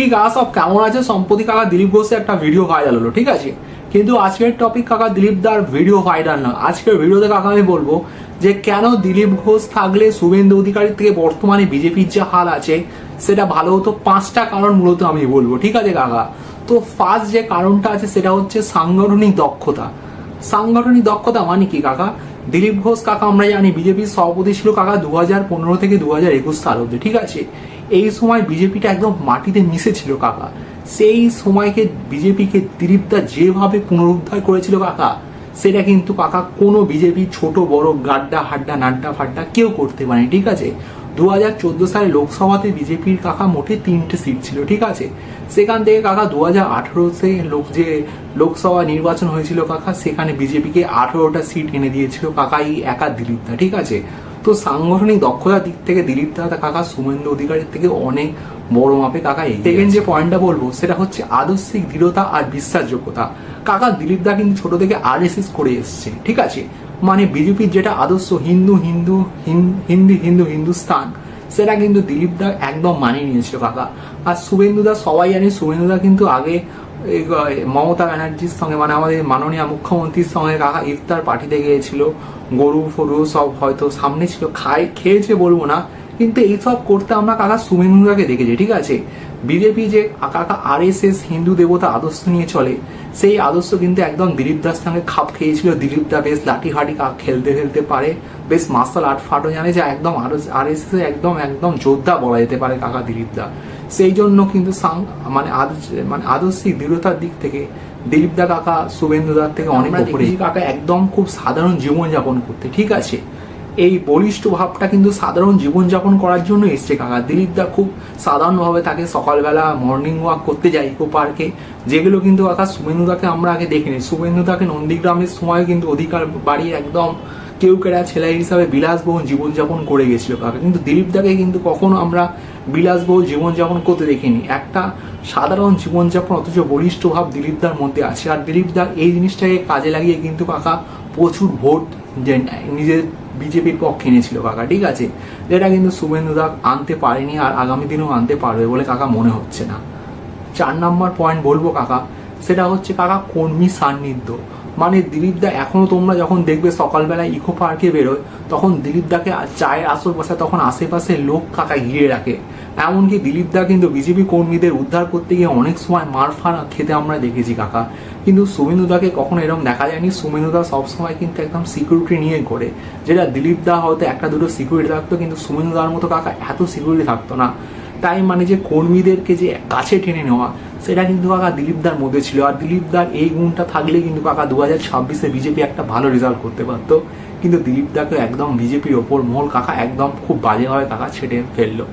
কি কাকা সব কেমন আছে? সম্প্রতি কাকা দিলীপ ঘোষের একটা ভিডিও ভাইরাল হলো, ঠিক আছে? কিন্তু আজকের টপিক কাকা দিলীপ দার ভিডিও ভাইরাল না। আজকের ভিডিওতে কাকা আমি বলব যে কেন দিলীপ ঘোষ থাকলে শুভেন্দু অধিকারীর থেকে বর্তমানে বিজেপির যে হাল আছে, সেটা ভালো হতো। পাঁচটা কারণ মূলত আমি বলব, ঠিক আছে কাকা? তো ফার্স্ট যে কারণটা আছে, সেটা হচ্ছে সাংগঠনিক দক্ষতা। সাংগঠনিক দক্ষতা মানে কি কাকা? দিলীপ ঘোষ কাকা, আমরা জানি বিজেপির সভাপতি ছিল কাকা দু হাজার পনেরো থেকে দু হাজার একুশ সাল অব্দি ঠিক আছে? এই সময় বিজেপিটা একদম মাটিতে মিশেছিল কাকা। সেই সময়কে বিজেপিকে দিলীপদা যেভাবে পুনরুদ্ধার করেছিল কাকা, সেটা কিন্তু কাকা কোনো বিজেপি ছোট, বড়, গাড্ডা, হাড্ডা, নাড্ডা, ফাড্ডা কেউ করতে পারেনি, ঠিক আছে? দু হাজার চোদ্দ সালে লোকসভাতে বিজেপির কাকা মোটে তিনটে সিট ছিল ঠিক আছে? সেখান থেকে কাকা দু হাজার আঠেরোতে লোক যে লোকসভা নির্বাচন হয়েছিল কাকা সেখানে বিজেপিকে আঠেরোটা সিট এনে দিয়েছিল কাকা এই একা দিলীপদা ঠিক আছে? তো সাংগঠনিক দক্ষতার দিক থেকে দিলীপ দাদা কাকা সুমেন্দ্র অধিকারীর থেকে অনেক বড় মাপে কাকা এই সেকেন্ড যে পয়েন্টটা বলব সেটা হচ্ছে আদর্শিক দৃঢ়তা আর বিশ্বাসযোগ্যতা। কাকা দিলীপ দা কিন্তু ছোট থেকে আর করে এসছে ঠিক আছে? মানে বিজেপির যেটা আদর্শ হিন্দু হিন্দু হিন্দি, হিন্দু, হিন্দুস্তান, সেটা কিন্তু দিলীপ দা একদম মানিয়ে নিয়েছিল, কাকা। আর শুভেন্দু দা সবাই জানি, শুভেন্দু দা কিন্তু আগে মমতা ব্যানার্জির সঙ্গে মানে আমাদের মাননীয় মুখ্যমন্ত্রীর সঙ্গে, কাকা, ইফতার পার্টিতে গিয়েছিল। গরু, ফরু সব হয়তো সামনে ছিল খাই খেয়েছে বলব না, কিন্তু এইসব করতে আমরা কাকা শুভেন্দুদাকে দেখেছি, ঠিক আছে? বিজেপি যে, কাকা আর হিন্দু দেবতা আদর্শ নিয়ে চলে সেই আদর্শ কিন্তু একদম দিলীপ দাস সঙ্গে খাপ খেয়েছিল। দিলীপ দা বেশ লাঠি হাঁটি খেলতে খেলতে পারে। বেশ মার্শাল আর্ট ফাটও জানে যে একদম আর এস এস একদম একদম যোদ্ধা বলা যেতে পারে কাকা দিলীপ দা। সেই জন্য কিন্তু সাং- মানে আদর্শ- মানে আদর্শিক দৃঢ়তার দিক থেকে দিলীপ দা কাকা শুভেন্দু দার থেকে অনেক উপরে কাকা একদম খুব সাধারণ জীবনযাপন করতে। ঠিক আছে? এই বলিষ্ঠ ভাবটা কিন্তু সাধারণ জীবনযাপন করার জন্য এসছে কাকা। দিলীপ দা খুব সাধারণভাবে তাকে সকালবেলা মর্নিং ওয়াক করতে যায় ইকো পার্কে যেগুলো কিন্তু কাকা শুভেন্দুদাকে আমরা আগে দেখিনি। শুভেন্দুদাকে নন্দীগ্রামের সময় কিন্তু অধিকার বাড়ি একদম কেউ কেরা ছেলে হিসাবে বিলাসবহুল জীবনযাপন করে গেছিল কাকা। কিন্তু দিলীপ দাকে কিন্তু কখনো আমরা বিলাসবহুল জীবনযাপন করতে দেখিনি। একটা সাধারণ জীবনযাপন, অথচ বলিষ্ঠ ভাব দিলীপদার মধ্যে আছে। আর দিলীপদা এই জিনিসটাকে কাজে লাগিয়ে কিন্তু কাকা প্রচুর ভোট যে নিজের বিজেপির পক্ষে এনেছিল কাকা, ঠিক আছে? যেটা কিন্তু শুভেন্দু দা আনতে পারেনি আর আগামী দিনেও আনতে পারবে বলে কাকা মনে হচ্ছে না। চার নাম্বার পয়েন্ট বলব কাকা, সেটা হচ্ছে কাকা কর্মী সান্নিধ্য। মানে দিলীপ দা এখনও তোমরা যখন দেখবে সকালবেলা ইকো পার্কে বেরোয়, তখন দিলীপ দাকে চায়ের আসর বসে তখন আশেপাশে লোক কাকা ঘিরে রাখে। এমনকি দিলীপ দা কিন্তু বিজেপি কর্মীদের উদ্ধার করতে গিয়ে অনেক সময় মার ফার খেতে আমরা দেখেছি, কাকা। কিন্তু সুমেন্দু দাকে কখনো এরকম দেখা যায়নি। সুমেন্দু দা সবসময় কিন্তু একদম সিকিউরিটি নিয়ে করে যেটা দিলীপ দা হয়তো একটা দুটো সিকিউরিটি থাকতো, কিন্তু সুমেন্দু দার মতো কাকা এত সিকিউরিটি থাকতো না। তাই মানে যে কর্মীদেরকে যে কাছে টেনে নেওয়া, সেটা কিন্তু কাকা দিলীপদার মধ্যে ছিল। আর দিলীপ দিলীপদার এই গুণটা থাকলে কিন্তু কাকা দু হাজার ছাব্বিশে বিজেপি একটা ভালো রেজাল্ট করতে পারতো। কিন্তু দিলীপ দিলীপদাকে একদম বিজেপির ওপর মোল কাকা একদম খুব বাজেভাবে কাকা ছেড়ে ফেলল।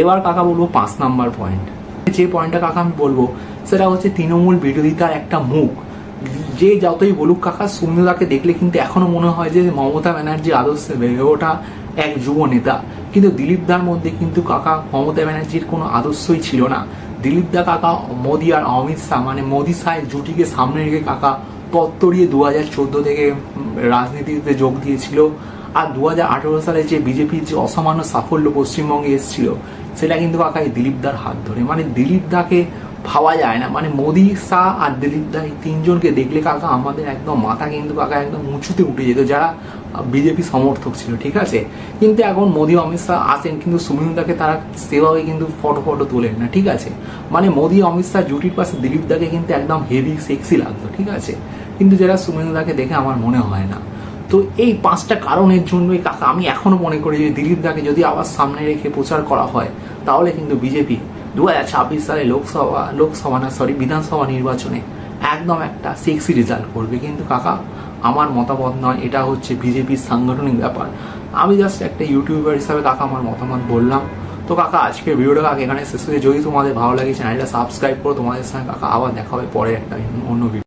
এবার কাকা বলব পাঁচ নাম্বার পয়েন্ট যে পয়েন্টটা কাকা আমি বলব, সেটা হচ্ছে তৃণমূল বিরোধিতার একটা মুখ। যে যতই বলুক কাকা সুন্দরাকে দেখলে কিন্তু এখনও মনে হয় যে মমতা ব্যানার্জি আদর্শে বেড়ে ওঠা এক যুব নেতা। কিন্তু দিলীপ দার মধ্যে কিন্তু কাকা মমতা ব্যানার্জির কোনো আদর্শই ছিল না। দিলীপ দা কাকা, মোদি আর অমিত শাহ মানে মোদি শাহের জুটিকে সামনে রেখে কাকা তত্তরিয়ে দু হাজার চোদ্দ থেকে রাজনীতিতে যোগ দিয়েছিল। আর দু হাজার আঠেরো সালে যে বিজেপির যে অসামান্য সাফল্য পশ্চিমবঙ্গে এসেছিল সেটা কিন্তু কাকা এই দিলীপ দার হাত ধরে। মানে দিলীপ দাকে ভাবা যায় না। মানে মোদি শাহ আর দিলীপ দা এই তিনজনকে দেখলে কাকা আমাদের একদম মাথা কিন্তু কাকা একদম উঁচুতে উঠে যেত। যারা বিজেপি সমর্থক ছিল, ঠিক আছে? কিন্তু এখন মোদি অমিত শাহ আসেন, কিন্তু সুমিন্দাকে তারা সেভাবে কিন্তু ফটো ফটো তোলেন না, ঠিক আছে? মানে মোদি অমিত শাহ জুটির পাশে দিলীপ দাকে কিন্তু একদম হেভি সেক্সি লাগতো, ঠিক আছে? কিন্তু যেটা সুমিন্দাকে দেখে আমার মনে হয় না। তো এই পাঁচটা কারণের জন্যই কাকা, আমি এখনও মনে করি যে দিলীপ দাকে যদি আবার সামনে রেখে প্রচার করা হয়, তাহলে কিন্তু বিজেপি দু হাজার ছাব্বিশ সালে লোকসভা লোকসভা না সরি বিধানসভা নির্বাচনে একদম একটা সেক্সি রেজাল্ট করবে। কিন্তু কাকা, আমার মতামত নয়, এটা হচ্ছে বিজেপির সাংগঠনিক ব্যাপার। আমি জাস্ট একটা ইউটিউবার হিসাবে কাকা আমার মতামত বললাম। তো কাকা আজকে ভিডিওটা কাকা এখানে শেষ হয়ে যদি তোমাদের ভালো লাগে চ্যানেলটা সাবস্ক্রাইব করো। তোমাদের সঙ্গে কাকা আবার দেখা হবে পরে একটা অন্য ভিডিও